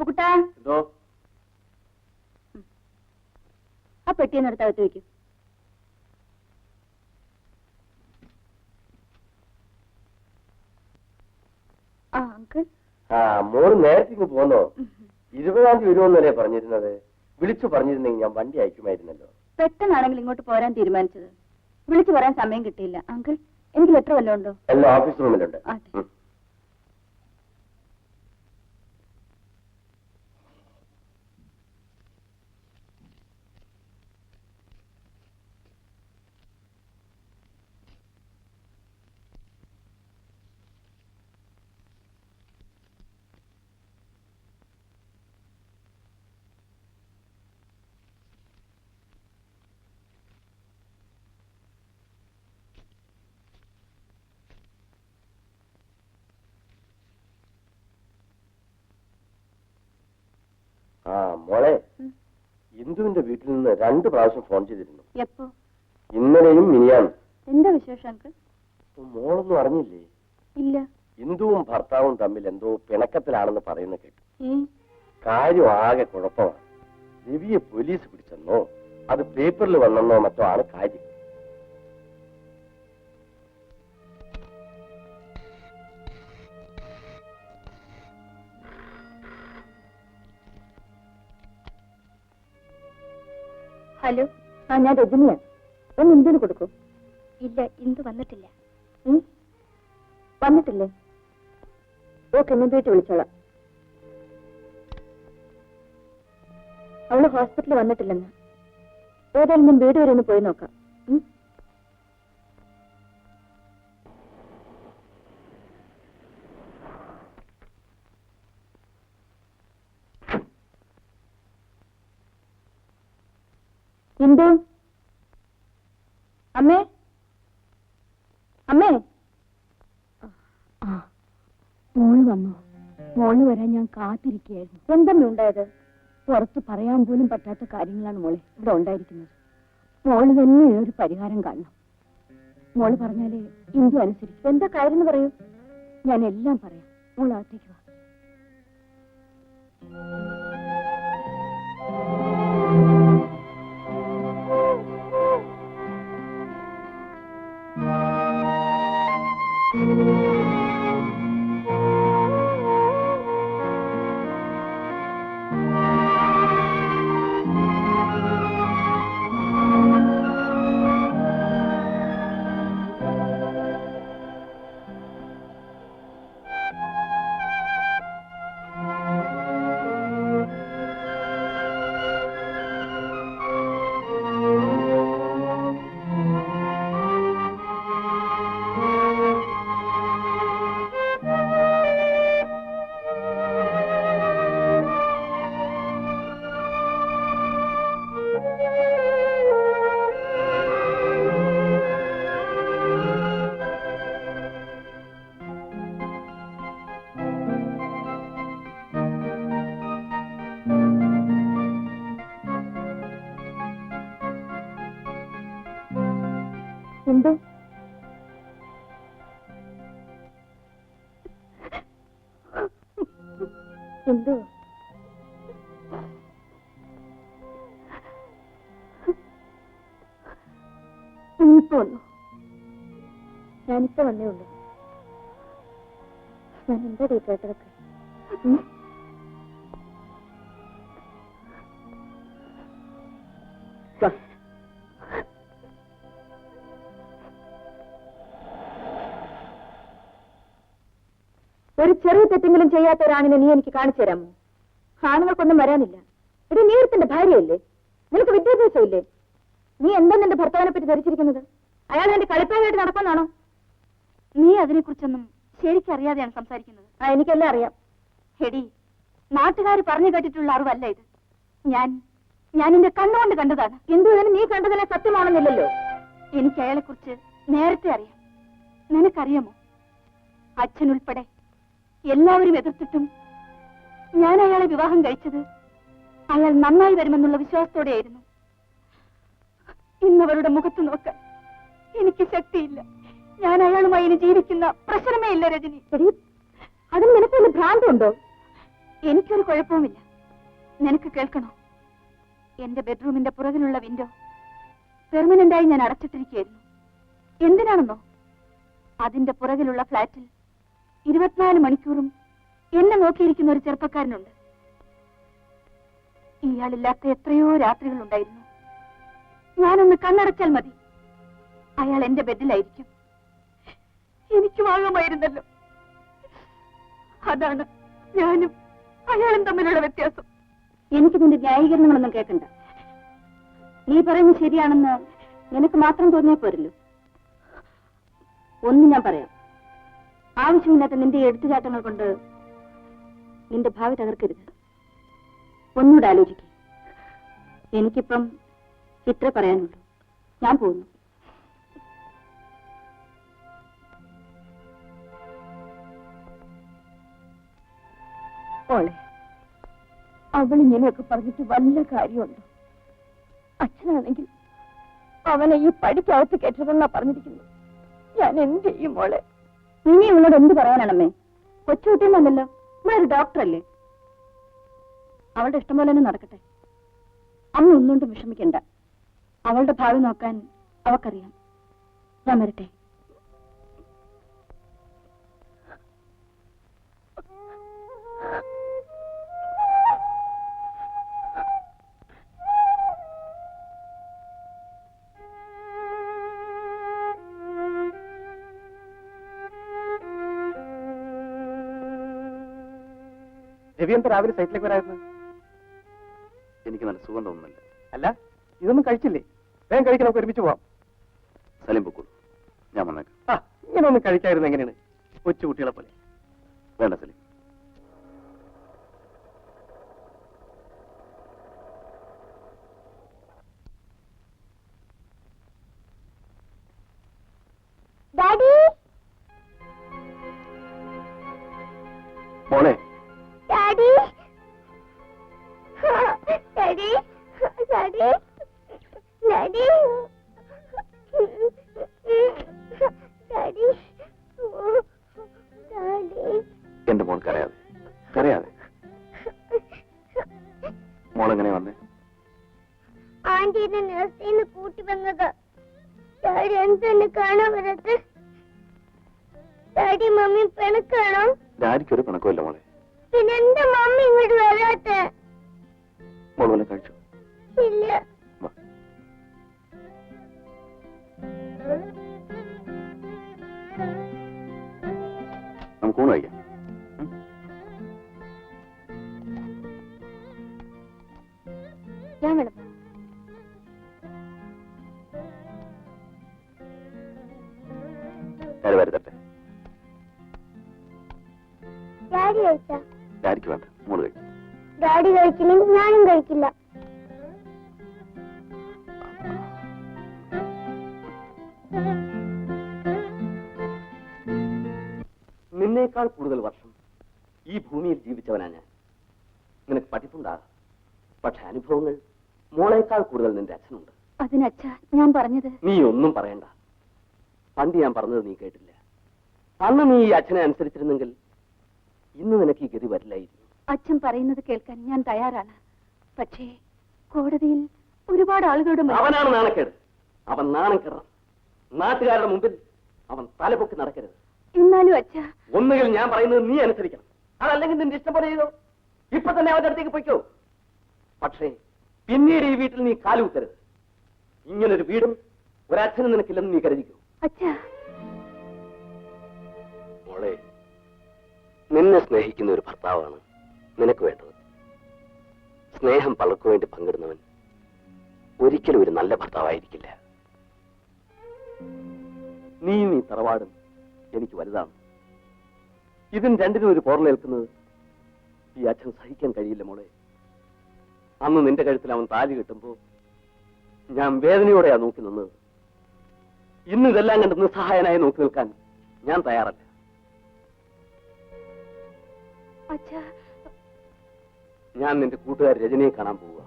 അപ്പുക്കുട്ടാ എന്തോ? ആ പെട്ടിയെന്ന് എടുത്ത് അകത്ത് വെക്കും. ആ അങ്കിൾ. ആ മോൾ നേരത്തെ ഇങ്ങ് പോന്നോ? ഇരുപതാം തീയതി വരുമെന്നല്ലേ പറഞ്ഞിരുന്നത്. വിളിച്ചു പറഞ്ഞിരുന്നെങ്കിൽ ഞാൻ വണ്ടി അയക്കുമായിരുന്നല്ലോ. പെട്ടെന്നാണെങ്കിൽ ഇങ്ങോട്ട് പോരാൻ തീരുമാനിച്ചത്. വിളിച്ചു പറയാൻ സമയം കിട്ടിയില്ല. അങ്കിൾ എനിക്ക് ലെറ്റർ വല്ലതും ഉണ്ടോ? എല്ലാം ഓഫീസ് റൂമിലുണ്ട് ആട്ടെ. ഉം. ആ മോളെ. ഇന്ദുവിന്റെ വീട്ടിൽ നിന്ന് രണ്ട് പ്രാവശ്യം ഫോൺ ചെയ്തിരുന്നു. എപ്പോ? ഇന്നലെയും മിനിയാണ് എന്താ വിശേഷം അങ്കിൾ? മോളൊന്നും അറിഞ്ഞില്ലേ? ഇല്ല. ഇന്ദുവും ഭർത്താവും തമ്മിൽ എന്തോ പിണക്കത്തിലാണെന്ന് പറയുന്ന കേട്ടു. കാര്യം ആകെ കുഴപ്പമാണ്. രവിയെ പോലീസ് പിടിച്ചെന്നോ അത് പേപ്പറിൽ വന്നെന്നോ മറ്റോ ആണ് കാര്യം. ഹലോ. ആ ഞാൻ രജനിയാണ് ഒന്ന് ഇന്ദുവിന് കൊടുക്കൂ. ഇല്ല ഇന്ദു വന്നിട്ടില്ല. വന്നിട്ടില്ലേ? ഓക്കെ ഞാൻ വീട്ടിൽ വിളിച്ചോളാം. അവൾ ഹോസ്പിറ്റലിൽ വന്നിട്ടില്ലെന്ന്. ഏതായാലും ഞാൻ വീട് വരെ ഒന്ന് പോയി നോക്കാം. ഇന്ദു അമ്മേ? അമ്മേ? മോൾ വന്നു. മോൾ വരാൻ ഞാൻ കാത്തിരിക്കുകയായിരുന്നു. എന്തമ്മ ഉണ്ടായത്? പുറത്ത് പറയാൻ പോലും പറ്റാത്ത കാര്യങ്ങളാണ് മോളെ ഇവിടെ ഉണ്ടായിരിക്കുന്നത്. മോൾ തന്നെ ഒരു പരിഹാരം കാണണം. മോൾ പറഞ്ഞാലേ ഇന്ദു അനുസരിക്കും. എന്താ കാര്യം എന്ന് പറയൂ. ഞാൻ എല്ലാം പറയാം. മോൾ അകത്തേക്ക് വാ. എന്തോ? ഇനിയിപ്പോ വന്നു? ഞാനിപ്പോ വന്നേ ഉള്ളൂ. ഞാൻ എന്താ കേട്ടതൊക്കെ ഒരു ചെറിയ തെറ്റെങ്കിലും ചെയ്യാത്ത ഒരാണിനെ നീ എനിക്ക് കാണിച്ചു തരാമോ? ആണുങ്ങൾക്കൊന്നും വരാനില്ല. ഇത് നീ ഒരുത്തിന്റെ ഭാര്യയല്ലേ? നിനക്ക് വിദ്യാഭ്യാസമില്ലേ? നീ എന്താ നിന്റെ ഭർത്താവിനെ പറ്റി ധരിച്ചിരിക്കുന്നത്? അയാൾ എന്റെ കളിപ്പായിട്ട് നടക്കുന്നാണോ? നീ അതിനെക്കുറിച്ചൊന്നും ശരിക്കറിയാതെയാണ് സംസാരിക്കുന്നത്. ആ എനിക്കെല്ലാം അറിയാം. ഹെടി നാട്ടുകാർ പറഞ്ഞു കേട്ടിട്ടുള്ള അറിവല്ല ഇത്. ഞാൻ ഞാൻ എന്റെ കണ്ണുകൊണ്ട് കണ്ടതാണ്. എന്തുതന്നെ നീ കണ്ടതിനെ സത്യമാണെന്നില്ലല്ലോ. എനിക്ക് അയാളെക്കുറിച്ച് നേരത്തെ അറിയാം. നിനക്കറിയാമോ? അച്ഛനുൾപ്പെടെ എല്ലാവരും എതിർത്തിട്ടും ഞാൻ അയാളെ വിവാഹം കഴിച്ചത് അയാൾ നന്നായി വരുമെന്നുള്ള വിശ്വാസത്തോടെയായിരുന്നു. ഇന്നവരുടെ മുഖത്ത് നോക്കാൻ എനിക്ക് ശക്തിയില്ല. ഞാൻ അയാളുമായി ഇനി ജീവിക്കുന്ന പ്രശ്നമേ ഇല്ല രജനി. അതിന് നിനക്ക് വല്ല ഭ്രാന്തുണ്ടോ? എനിക്കൊരു കുഴപ്പവുമില്ല. നിനക്ക് കേൾക്കണോ? എന്റെ ബെഡ്റൂമിന്റെ പുറകിലുള്ള വിൻഡോ പെർമനന്റായി ഞാൻ അടച്ചിട്ടിരിക്കുകയായിരുന്നു. എന്തിനാണെന്നോ? അതിന്റെ പുറകിലുള്ള ഫ്ലാറ്റിൽ ഇരുപത്തിനാല് മണിക്കൂറും എന്നെ നോക്കിയിരിക്കുന്ന ഒരു ചെറുപ്പക്കാരനുണ്ട്. ഇയാളില്ലാത്ത എത്രയോ രാത്രികൾ രാത്രികളുണ്ടായിരുന്നു. ഞാനൊന്ന് കണ്ണടച്ചാൽ മതി. അയാൾ എന്റെ ബെഡിലായിരിക്കും. എനിക്ക് വാങ്ങാമായിരുന്നല്ലോ. അതാണ് ഞാനും അയാളും തമ്മിലുള്ള വ്യത്യാസം. എനിക്ക് നിന്റെ ന്യായീകരണങ്ങളൊന്നും കേൾക്കണ്ട. നീ പറയുന്നത് ശരിയാണെന്ന് എനിക്ക് മാത്രം തോന്നിയാൽ പോരല്ലോ. ഒന്ന് ഞാൻ പറയാം. ആവശ്യമില്ലാത്ത നിന്റെ എടുത്തുചാട്ടങ്ങൾ കൊണ്ട് നിന്റെ ഭാവി തകർക്കരുത്. ഒന്നുകൂടെ ആലോചിക്കും. എനിക്കിപ്പം ഇത്ര പറയാനുള്ളൂ. ഞാൻ പോകുന്നു. അവൾ ഇങ്ങനെയൊക്കെ പറഞ്ഞിട്ട് വല്ല കാര്യമുണ്ടോ? അച്ഛനാണെങ്കിൽ അവനെ ഈ പടിക്കകത്ത് കേട്ടതെന്നാ പറഞ്ഞിരിക്കുന്നു ഞാൻ എന്ത് ചെയ്യും മോളെ? ഇനി ഇവളോട് എന്ത് പറയാനാണമ്മേ? കൊച്ചുകുട്ടിയെന്നല്ലല്ലോ നമ്മളൊരു ഡോക്ടറല്ലേ. അവളുടെ ഇഷ്ടം പോലെ തന്നെ നടക്കട്ടെ. അമ്മ ഒന്നുകൊണ്ടും വിഷമിക്കണ്ട. അവളുടെ ഭാവി നോക്കാൻ അവക്കറിയാം. ഞാൻ വരട്ടെ. രവി എന്താ രാവിലെ സൈറ്റിലേക്ക് വരായിരുന്നു എനിക്ക് നല്ല സുഖം തോന്നുന്നില്ല. അല്ല ഇതൊന്നും കഴിച്ചില്ലേ? വേഗം കഴിക്കാൻ നമുക്ക് ഒരുമിച്ച് പോവാം. സലീം പൊക്കോളൂ. ഞാൻ വന്നേക്കാം. ആ ഇങ്ങനെ ഒന്ന് കഴിക്കായിരുന്നു എങ്ങനെയാണ്? കൊച്ചു കുട്ടികളെ പോലെ. വേണ്ട സലീം. ഡാഡി? മോളെ ആന്റീനെ നഴ്സിന്ന് കൂട്ടി വന്നത്. ഡാഡി എന്തെന്നെ കാണാൻ ഡാഡി മമ്മി പിണക്കാണോ? ഡാഡിക്ക് ഒരു പിണക്കമില്ല മോളെ. പിന്നെ എന്റെ മമ്മി ഇങ്ങോട്ട് വരാത്ത? മോൾ വല്ല കഴിച്ചു? ഇല്ല. നമുക്ക് ഊണ് കഴിക്കാം. ഡാഡിക്ക് വേണ്ട. മോൾ കഴിക്കും. ഡാഡി കഴിച്ചില്ലെങ്കിൽ ഞാനും കഴിക്കില്ല. നിന്നേക്കാൾ കൂടുതൽ വർഷം ഈ ഭൂമിയിൽ ജീവിച്ചവനാ ഞാൻ. നിനക്ക് പഠിപ്പുണ്ടാ? പക്ഷെ അനുഭവങ്ങൾ മോളേക്കാൾ കൂടുതൽ നിന്റെ അച്ഛനുണ്ട്. അതിനച്ഛ ഞാൻ പറഞ്ഞത്. നീ ഒന്നും പറയണ്ട. പണ്ട് ഞാൻ പറഞ്ഞത് നീ കേട്ടില്ല. അന്ന് നീ ഈ അച്ഛനെ അനുസരിച്ചിരുന്നെങ്കിൽ ഇന്ന് നിനക്ക് ഈ ഗതി വരില്ലായിരുന്നു അച്ഛൻ പറയുന്നത് കേൾക്കാൻ ഞാൻ തയ്യാറാണ്. പക്ഷേ കോടതിയിൽ ഒരുപാട് ആളുകളുടെ മുന്നിൽ- അവനാണ് നാണക്കേട്. അവൻ നാണം കെടണം നാട്ടുകാരുടെ മുമ്പിൽ അവൻ തലപൊക്കി നടക്കരുത്. എന്നാലും അച്ഛ ഒന്നുകിൽ ഞാൻ പറയുന്നത് നീ അനുസരിക്കണം. അതല്ലെങ്കിൽ നിന്റെ ഇഷ്ടം പോലെ ചെയ്തോ. ഇപ്പൊ തന്നെ അവന്റെ അടുത്തേക്ക് പൊയ്ക്കോ. പക്ഷേ പിന്നീട് ഈ വീട്ടിൽ നീ കാലു കാലുകുത്തരുത് ഇങ്ങനൊരു വീടും ഒരച്ഛനും നിനക്കില്ലെന്ന് നീ കരുതിക്കോ. അച്ഛ മോളെ നിന്നെ സ്നേഹിക്കുന്ന ഒരു ഭർത്താവാണ് നിനക്ക് വേണ്ടത്. സ്നേഹം പലർക്കു വേണ്ടി പങ്കിടുന്നവൻ ഒരിക്കലും ഒരു നല്ല ഭർത്താവായിരിക്കില്ല. നീ നീ തറവാടും എനിക്ക് വലുതാണ്. ഇതിന് രണ്ടിനും ഒരു പോറലേൽക്കുന്നത് ഈ അച്ഛൻ സഹിക്കാൻ കഴിയില്ല മോളെ. അന്ന് നിന്റെ കഴുത്തിൽ അവൻ താലി കിട്ടുമ്പോ ഞാൻ വേദനയോടെയാ നോക്കി നിന്നത്. ഇന്ന് ഇതെല്ലാം കണ്ട് നിസ്സഹായനായി നോക്കി നിൽക്കാൻ ഞാൻ തയ്യാറല്ല. ഞാൻ നിന്റെ കൂട്ടുകാർ രജനിയെ കാണാൻ പോവുക.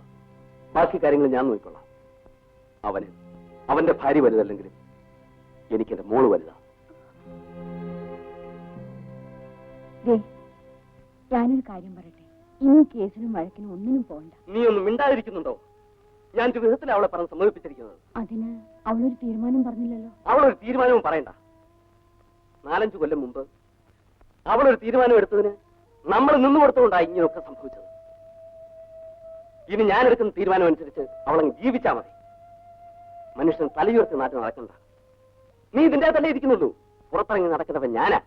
ബാക്കി കാര്യങ്ങൾ ഞാൻ നോക്കിക്കൊള്ളാം. അവന് അവന്റെ ഭാര്യ വലുതല്ലെങ്കിലും എനിക്ക് എന്റെ മോൾ വലുതാ. ഞാനൊരു കാര്യം പറയട്ടെ. ഇനി കേസിനും വഴക്കിനും ഒന്നിനും പോകണ്ട. നീ ഒന്നും മിണ്ടാതിരിക്കുന്നുണ്ടോ? ഞാൻ വിധത്തിൽ അവളെ പറഞ്ഞ് സമ്മതിപ്പിച്ചിരിക്കുന്നത്. അതിന് അവളൊരു തീരുമാനം പറഞ്ഞില്ലല്ലോ. അവളൊരു തീരുമാനവും പറയണ്ട. നാലഞ്ചു കൊല്ലം മുമ്പ് അവളൊരു തീരുമാനം എടുത്തതിന് നമ്മൾ നിന്നു കൊടുത്തുകൊണ്ടാണ് ഇങ്ങനെയൊക്കെ സംഭവിച്ചത്. ഇനി ഞാനെടുക്കുന്ന തീരുമാനം അനുസരിച്ച് അവളങ്ങ് ജീവിച്ചാൽ മതി. മനുഷ്യൻ തലയുയർത്തി നാട്ടിൽ നടക്കണ്ട. നീ ഇതിന്റെ അകത്തല്ലേ ഇരിക്കുന്നുള്ളൂ പുറത്തിറങ്ങി നടക്കുന്നവൻ ഞാനാ.